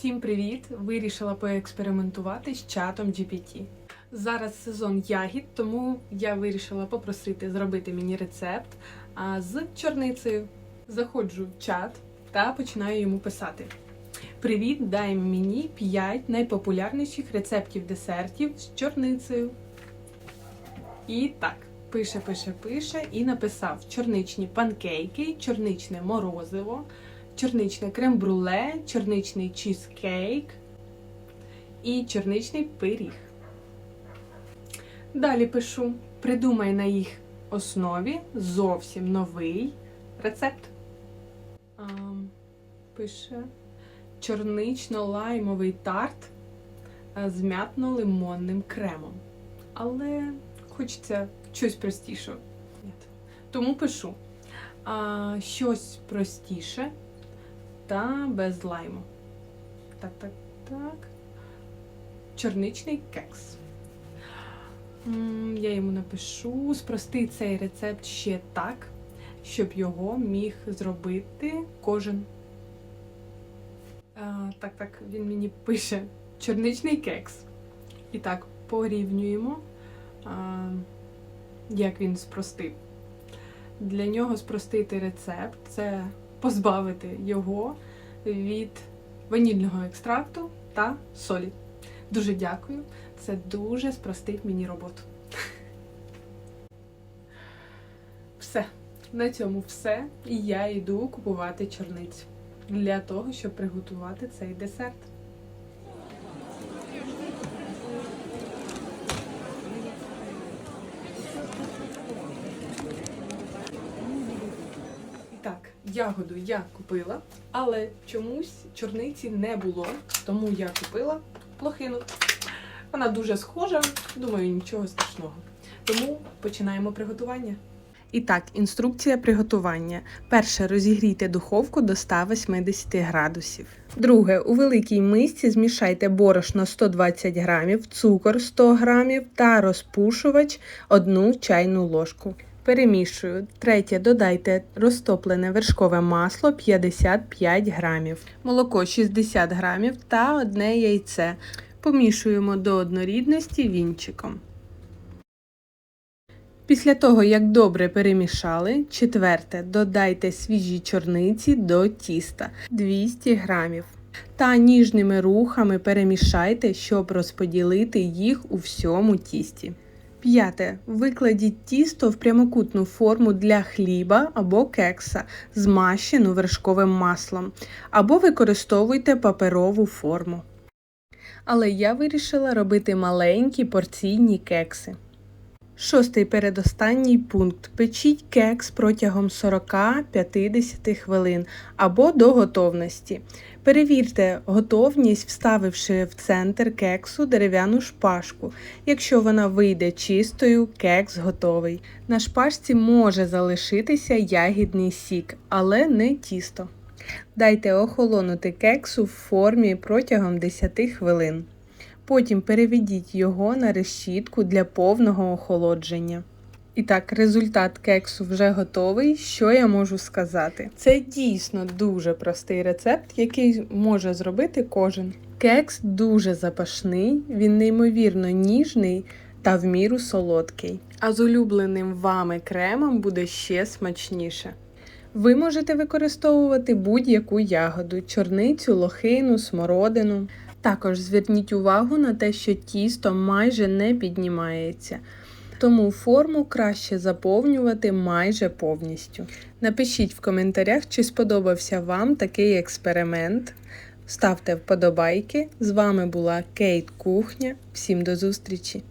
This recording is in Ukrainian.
Всім привіт! Вирішила поекспериментувати з чатом GPT. Зараз сезон ягід, тому я вирішила попросити зробити мені рецепт а, з чорницею. Заходжу в чат та починаю йому писати: Привіт, дай мені 5 найпопулярніших рецептів десертів з чорницею. І так, пише, пише, пише і написав чорничні панкейки, чорничне морозиво, чорничне крем-бруле, чорничний чізкейк і чорничний пиріг. Далі пишу: придумай на їх основі зовсім новий рецепт. А, пише чорнично-лаймовий тарт з м'ятно-лимонним кремом. Але хочеться щось простішого. Тому пишу а, щось простіше та без лайму. Так, так, так. Чорничний кекс. Я йому напишу спрости цей рецепт ще так, щоб його міг зробити кожен. А, так, так, він мені пише чорничний кекс. І так, порівнюємо, а, як він спростив. Для нього спростити рецепт це позбавити його від ванільного екстракту та солі. Дуже дякую. Це дуже спростить мені роботу. Все. На цьому все. І я йду купувати чорницю для того, щоб приготувати цей десерт. І так, ягоду я купила, але чомусь чорниці не було, тому я купила лохину. Вона дуже схожа, думаю, нічого страшного. Тому починаємо приготування. І так, інструкція приготування. Перше, розігрійте духовку до 180 градусів. Друге, у великій мисці змішайте борошно 120 грамів, цукор 100 грамів та розпушувач 1 чайну ложку. Перемішую. Третє, додайте розтоплене вершкове масло 55 грамів, молоко 60 грамів та одне яйце. Помішуємо до однорідності вінчиком. Після того, як добре перемішали, четверте, додайте свіжі чорниці до тіста 200 грамів. Та ніжними рухами перемішайте, щоб розподілити їх у всьому тісті. П'яте. Викладіть тісто в прямокутну форму для хліба або кекса, змащену вершковим маслом, або використовуйте паперову форму. Але я вирішила робити маленькі порційні кекси. Шостий передостанній пункт. Печіть кекс протягом 40-50 хвилин або до готовності. Перевірте готовність, вставивши в центр кексу дерев'яну шпажку. Якщо вона вийде чистою, кекс готовий. На шпажці може залишитися ягідний сік, але не тісто. Дайте охолонути кексу в формі протягом 10 хвилин. Потім переведіть його на решітку для повного охолодження. І так, результат кексу вже готовий. Що я можу сказати? Це дійсно дуже простий рецепт, який може зробити кожен. Кекс дуже запашний, він неймовірно ніжний та в міру солодкий. А з улюбленим вами кремом буде ще смачніше. Ви можете використовувати будь-яку ягоду: чорницю, лохину, смородину. Також зверніть увагу на те, що тісто майже не піднімається, тому форму краще заповнювати майже повністю. Напишіть в коментарях, чи сподобався вам такий експеримент. Ставте вподобайки. З вами була Кейт Кухня. Всім до зустрічі!